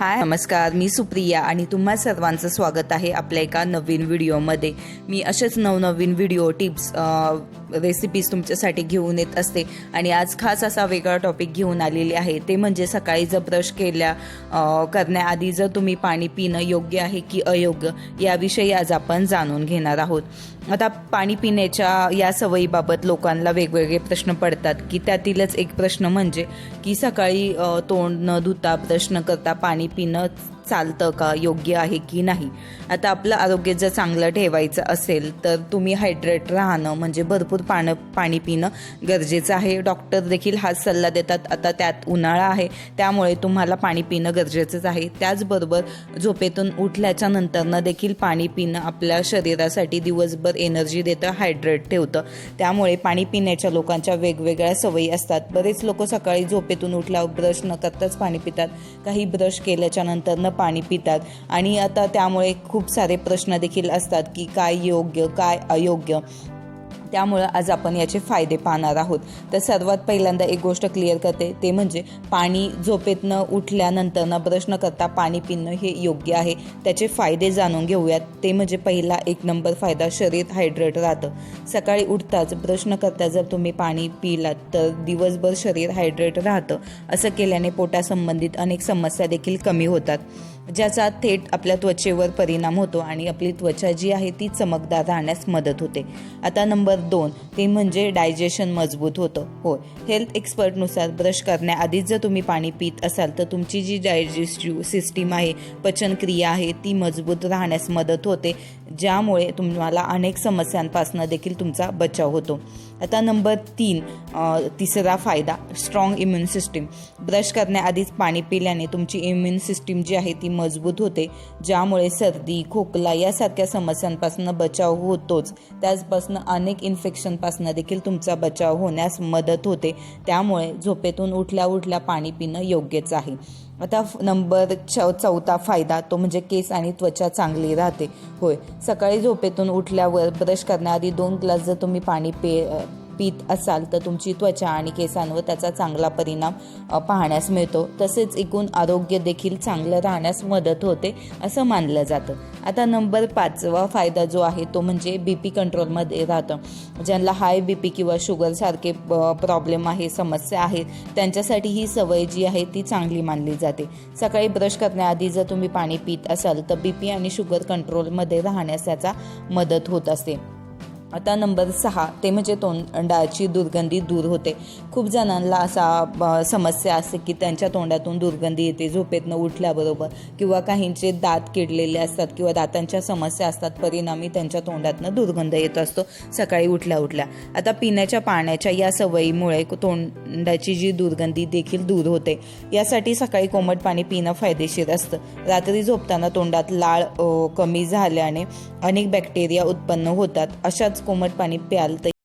हाय. नमस्कार मी सुप्रिया आणि तुम्हा सर्वांचं स्वागत आहे आपल्या एका नवीन व्हिडिओमध्ये. मी असेच नवनवीन व्हिडिओ टिप्स रेसिपीज तुमच्यासाठी घेऊन येत असते. आणि आज खास असा वेगळा टॉपिक घेऊन आलेली आहे. ते म्हणजे सकाळी जर ब्रश केल्या करण्याआधी जर तुम्ही पाणी पिणं योग्य आहे की अयोग्य याविषयी आज आपण जाणून घेणार आहोत. आता पाणी पिण्याच्या या सवयीबाबत लोकांना वेगवेगळे प्रश्न पडतात की त्यातीलच एक प्रश्न म्हणजे की सकाळी तोंड न धुता ब्रश न करता पाणी पिणं चालतं का? योग्य आहे की नाही? आता आपलं आरोग्य जर चांगलं ठेवायचं असेल तर तुम्ही हायड्रेट राहणं म्हणजे भरपूर पाणं पाणी पिणं गरजेचं आहे. डॉक्टर देखील हाच सल्ला देतात. आता त्यात उन्हाळा आहे त्यामुळे तुम्हाला पाणी पिणं गरजेचंच आहे. त्याचबरोबर झोपेतून उठल्याच्या नंतरनं देखील पाणी पिणं आपल्या शरीरासाठी दिवसभर एनर्जी देतं हायड्रेट ठेवतं. त्यामुळे पाणी पिण्याच्या लोकांच्या वेगवेगळ्या सवयी असतात. बरेच लोक सकाळी झोपेतून उठल्यावर ब्रश न करताच पाणी पितात. काही ब्रश केल्याच्या नंतरनं पाणी पितात. आणि आता त्यामुळे खूप सारे प्रश्न देखील असतात की काय योग्य काय अयोग्य. त्यामुळं आज आपण याचे फायदे पाहणार आहोत. तर सर्वात पहिल्यांदा एक गोष्ट क्लिअर करते ते म्हणजे पाणी झोपेतनं उठल्यानंतरनं ब्रश न करता पाणी पिणं हे योग्य आहे. त्याचे फायदे जाणून घेऊयात. ते म्हणजे पहिला एक नंबर फायदा शरीर हायड्रेट राहतं. सकाळी उठताच ब्रश न करता जर तुम्ही पाणी पिलात तर दिवसभर शरीर हायड्रेट राहतं. असं केल्याने पोटासंबंधित अनेक समस्या देखील कमी होतात. ज्याचा थेट आपल्या त्वचेवर परिणाम होतो आणि आपली त्वचा जी आहे ती चमकदार राहण्यास मदत होते. आता नंबर दोन ते म्हणजे डायजेशन मजबूत होतं. हो हेल्थ एक्सपर्टनुसार ब्रश करण्याआधीच जर तुम्ही पाणी पित असाल तर तुमची जी डायजेस्टिव्ह सिस्टीम आहे पचनक्रिया आहे ती मजबूत राहण्यास मदत होते. ज्यामुळे तुम्हाला अनेक समस्यांपासून देखील तुमचा बचाव होतो. आता नंबर तीन तिसरा फायदा स्ट्रॉंग इम्युन सिस्टीम ब्रश करण्याआधीच पाणी पिल्याने तुमची इम्युन सिस्टीम जी आहे ती मजबूत होते ज्यामुळे सर्दी खोकला यासारख्या समस्यांपासून बचाव होतोच. त्याचपासून अनेक इन्फेक्शनपासून देखील तुमचा बचाव होण्यास मदत होते. त्यामुळे झोपेतून उठल्या उठल्या पाणी पिणं योग्यच आहे. आता नंबर चौथा फायदा तो म्हणजे केस आणि त्वचा चांगली राहते. होय सकाळी झोपेतून उठल्यावर ब्रश करण्याआधी दोन ग्लास जर तुम्ही पाणी पे पीत असाल तर तुमची त्वचा आणि केसांवर त्याचा चांगला परिणाम पाहण्यास मिळतो. तसेच एकूण आरोग्य देखील चांगलं राहण्यास मदत होते असं मानलं जातं. आता नंबर पाचवा फायदा जो आहे तो म्हणजे बी पी कंट्रोलमध्ये राहतं. ज्यांना हाय बी पी किंवा शुगरसारखे प्रॉब्लेम आहे समस्या आहे त्यांच्यासाठी ही सवय जी आहे ती चांगली मानली जाते. सकाळी ब्रश करण्याआधी जर तुम्ही पाणी पित असाल तर बी पी आणि शुगर कंट्रोलमध्ये राहण्यास त्याचा मदत होत असते. आता नंबर सहा ते म्हणजे तोंडाची दुर्गंधी दूर होते. खूप जणांना असा समस्या असते की त्यांच्या तोंडातून दुर्गंधी येते झोपेतनं उठल्याबरोबर किंवा काहींचे दात किडलेले असतात किंवा दातांच्या समस्या असतात परिणामी त्यांच्या तोंडातनं दुर्गंध येत असतो सकाळी उठल्या उठल्या. आता पिण्याच्या पाण्याच्या या सवयीमुळे तोंडाची जी दुर्गंधी देखील दूर होते यासाठी सकाळी कोमट पाणी पिणं फायदेशीर असतं. रात्री झोपताना तोंडात लाळ कमी झाल्याने अनेक बॅक्टेरिया उत्पन्न होतात. अशाच कोमट पाणी प्याल तर